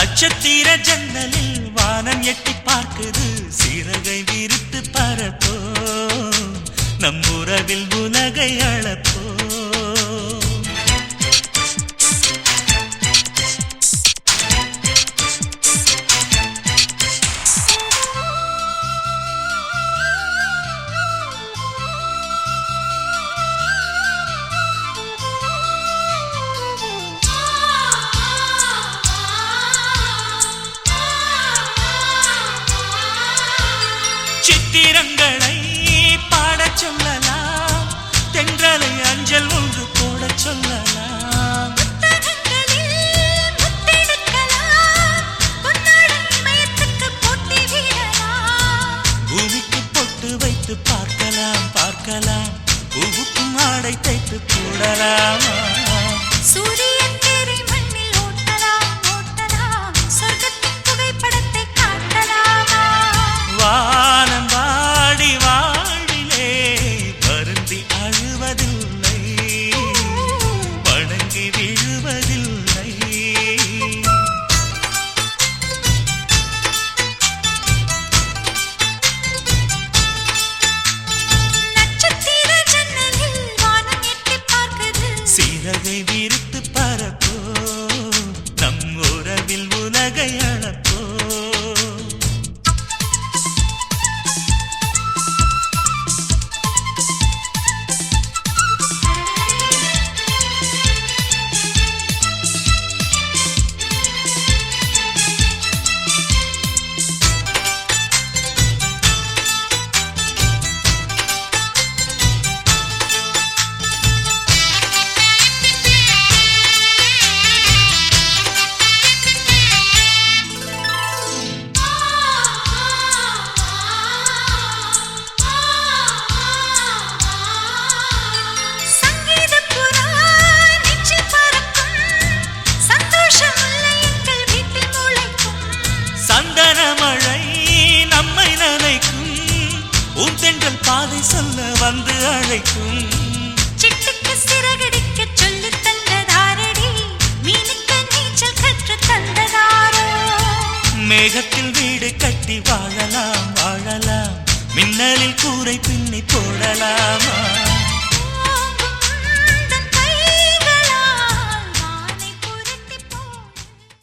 நட்சத்திர ஜன்னலில் பார்க்கலாம் பார்க்கலாம். பூவுக்கும் ஆடை தைத்து கூடலாமா? சூரிய விரித்து பரப்போ நம் உறவில் உலகை அளப்போ உன் தென்றல் பாதை சொல்ல வந்து அழைக்கும். சிட்டுக்கு சிறகடிக்க சொல்லித் தந்ததாரடி மீனுக்கு நீச்சல் கற்றுத் தந்ததாரோ? மேகத்தில் வீடு கட்டி வாழலாம் வாழலாம். மின்னலில் கூரை பின்னி போடலாமா.